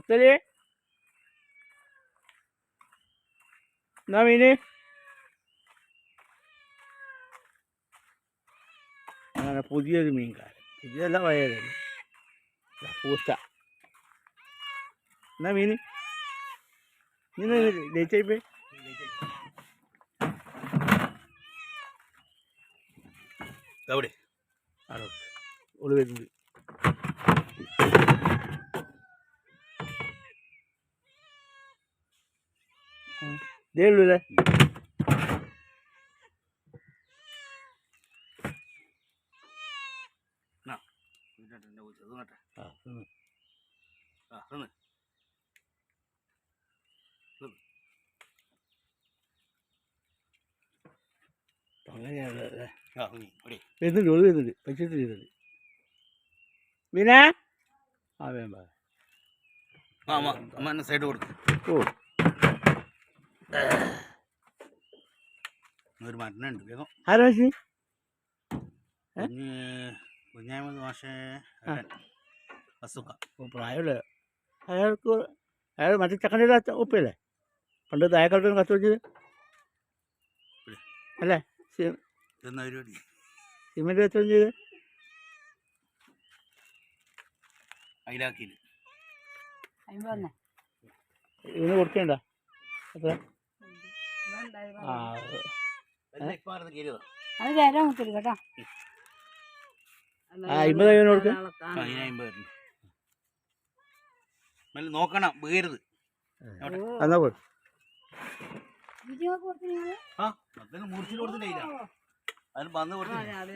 ഒത്തൽ എന്നാ മീന് അങ്ങനെ പുതിയൊരു മീൻകാരൻ. പുതിയതല്ല പഴയതല്ല പൂച്ച. എന്നാ മീന് നിന്ന് ലേറ്റായി പോയി അവിടെ. ആണോ ഓൾ ദേ ഉള്ളൂ അല്ലേ വരുന്നുണ്ട് ഓൾ വരുന്നുണ്ട്. പൈസ വരുന്നുണ്ട് പിന്നെ ആ വേണ്ട സൈഡ് കൊടുക്കും. ഓ. മരണുണ്ട് വേഗം ആരാ ഏ? കുഞ്ഞ് കുഞ്ഞാമത് മാഷേ. അസുഖ. പ്രായമുള്ള അയാൾക്ക് അയാൾ മറ്റേ ചക്കന്റെ ഒപ്പല്ലേ? പണ്ട് ദായക്കാട്ടും കത്ത് വെച്ചത്? അല്ലേ? പരിപാടി? സിമെന്റ് കത്തുവം ചെയ്ത് അയിലാക്കിയില്ല? ഇവന് കൊടുക്കണ്ട? എത്ര ആ അത് തരാൻ മുത്തിരി കേട്ടോ. നോക്കണം വീഴരുത് എന്നാ പോയി ആ അതിന് മുറിച്ചിട്ട് കൊടുത്തിട്ടില്ല അതിന് വന്ന് കൊടുത്തില്ല അത്